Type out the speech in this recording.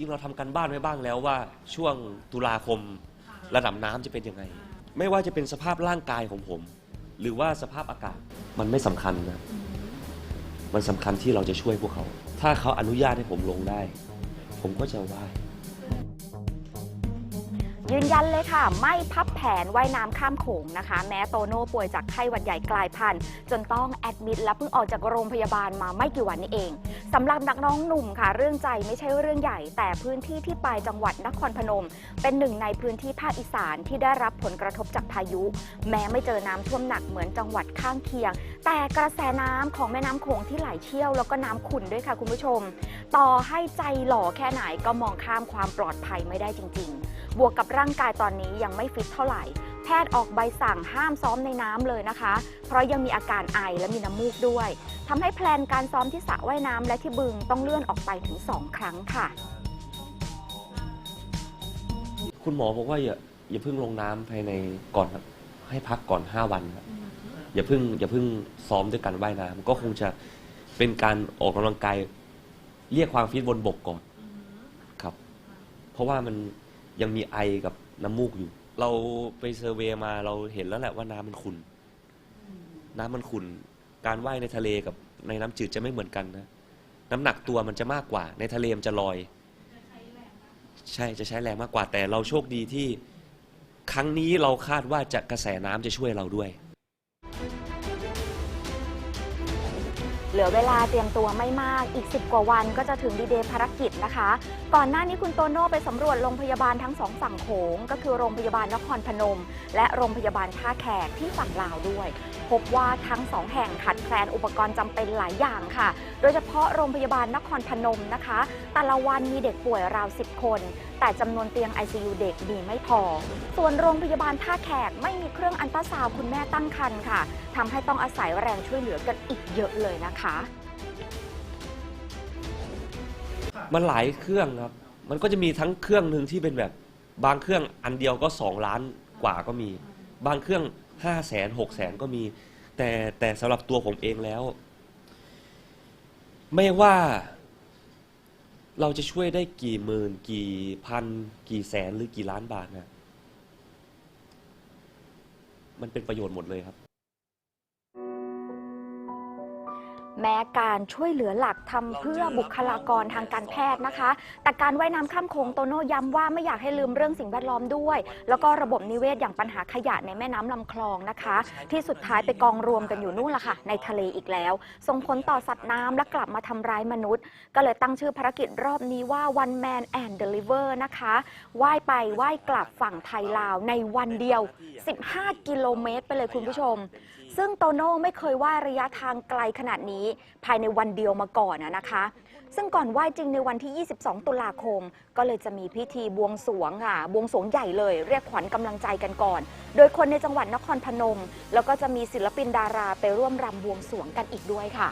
ริง ๆ เราทำกันบ้านไว้บ้างแล้วว่าช่วงตุลาคมระดับน้ำจะเป็นยังไง ไม่ว่าจะเป็นสภาพร่างกายของผม หรือว่าสภาพอากาศมันไม่สำคัญนะมันสำคัญที่เราจะช่วยพวกเขา ถ้าเขาอนุญาตให้ผมลงได้ ผมก็จะไหว้ ยืนยันเลยค่ะ ไม่พับแผนว่ายน้ำข้ามโขงนะคะ แม้โตโน่ป่วยจากไข้หวัดใหญ่กลายพันธุ์จนต้องแอดมิดและเพิ่งออกจากโรงพยาบาลมาไม่กี่วันนี้เองสำหรับนักน้องหนุ่มค่ะ เรื่องใจไม่ใช่เรื่องใหญ่ แต่พื้นที่ที่ไปจังหวัดนครพนม เป็นหนึ่งในพื้นที่ภาคอีสานที่ได้รับผลกระทบจากพายุ แม้ไม่เจอน้ำท่วมหนักเหมือนจังหวัดข้างเคียง แต่กระแสน้ำของแม่น้ำโขงที่ไหลเชี่ยวแล้วก็น้ำขุ่นด้วยค่ะคุณผู้ชม ต่อให้ใจหล่อแค่ไหนก็มองข้ามความปลอดภัยไม่ได้จริง ๆ บวกกับร่างกายตอนนี้ยังไม่ฟิตเท่าไหร่ แพทย์ออกใบสั่งห้ามซ้อมในน้ำเลยนะคะ เพราะยังมีอาการไอและมีน้ำมูกด้วยทำให้แพลนการซ้อมที่สระว่ายน้ำและที่บึงต้องเลื่อนออกไปถึง 2 ครั้งค่ะ คุณหมอบอกว่าอย่าอย่าเพิ่งลงน้ำภายในก่อนครับให้พักก่อน 5 วันครับอย่าเพิ่งอย่าเพิ่งซ้อมด้วยการว่ายน้ำก็คงจะเป็นการออกกำลังกายเรียกความฟิตบนบกก่อนครับ เพราะว่ามัน ยังมีไอกับน้ำมูกอยู่ เราไปเซอร์เวย์มาเราเห็นแล้วแหละว่าน้ำมันขุ่นน้ำมันขุ่นการว่ายในทะเลกับในน้ำจืดจะไม่เหมือนกันนะน้ำหนักตัวมันจะมากกว่า ในทะเลมันจะลอย ใช่จะใช้แรงมากกว่าแต่เราโชคดีที่ ครั้งนี้เราคาดว่าจะกระแสน้ำจะช่วยเราด้วย ลือเวลาเตรียมตัวไม่มากอีก 10 กว่าวันก็จะถึงดีเดย์ภารกิจนะคะ ก่อนหน้านี้คุณโตโน่ไปสำรวจโรงพยาบาลทั้งสองฝั่งโขง ก็คือโรงพยาบาลนครพนม และโรงพยาบาลท่าแขกที่ฝั่งลาวด้วย พบว่าทั้งสองแห่งขาดแคลนอุปกรณ์จำเป็นหลายอย่างค่ะ โดยเฉพาะโรงพยาบาลนครพนมนะคะ แต่ละวันมีเด็กป่วยราว 10 คน แต่จำนวนเตียง ICU เด็กมีไม่พอ ส่วนโรงพยาบาลท่าแขกไม่มีเครื่องอันตราซาวคุณแม่ตั้งครรภ์ค่ะทำให้ต้องอาศัยแรงช่วยเหลือกันอีกเยอะเลยนะคะ มันหลายเครื่องครับ มันก็จะมีทั้งเครื่องหนึ่งที่เป็นแบบ บางเครื่องอันเดียวก็สองล้านกว่าก็มี บางเครื่องห้าแสนหกแสนก็มี แต่แต่สำหรับตัวผมเองแล้ว ไม่ว่า เราจะช่วยได้กี่หมื่น กี่พัน กี่แสนหรือกี่ล้านบาทนะมันเป็นประโยชน์หมดเลยครับ แม้การช่วยเหลือหลักทำเพื่อบุคลากรทางการแพทย์นะคะ แต่การว่ายน้ำข้ามโขงโตโน่ย้ำว่าไม่อยากให้ลืมเรื่องสิ่งแวดล้อมด้วย แล้วก็ระบบนิเวศอย่างปัญหาขยะในแม่น้ำลำคลองนะคะ ที่สุดท้ายไปกองรวมกันอยู่นู่นละค่ะ ในทะเลอีกแล้ว ส่งผลต่อสัตว์น้ำและกลับมาทำร้ายมนุษย์ ก็เลยตั้งชื่อภารกิจรอบนี้ว่า one man and deliver นะคะว่ายไปว่ายกลับฝั่งไทยลาวในวันเดียว 15 กิโลเมตรไปเลยคุณผู้ชม ซึ่งโตโน่ไม่เคยว่ายระยะทางไกลขนาดนี้ภายในวันเดียวมาก่อนนะนะคะ ซึ่งก่อนไหว้จริงในวันที่ 22 ตุลาคม ก็เลยจะมีพิธีบวงสรวงค่ะ บวงสรวงใหญ่เลย เรียกขวัญกำลังใจกันก่อน โดยคนในจังหวัดนครพนม แล้วก็จะมีศิลปินดาราไปร่วมรำบวงสรวงกันอีกด้วยค่ะ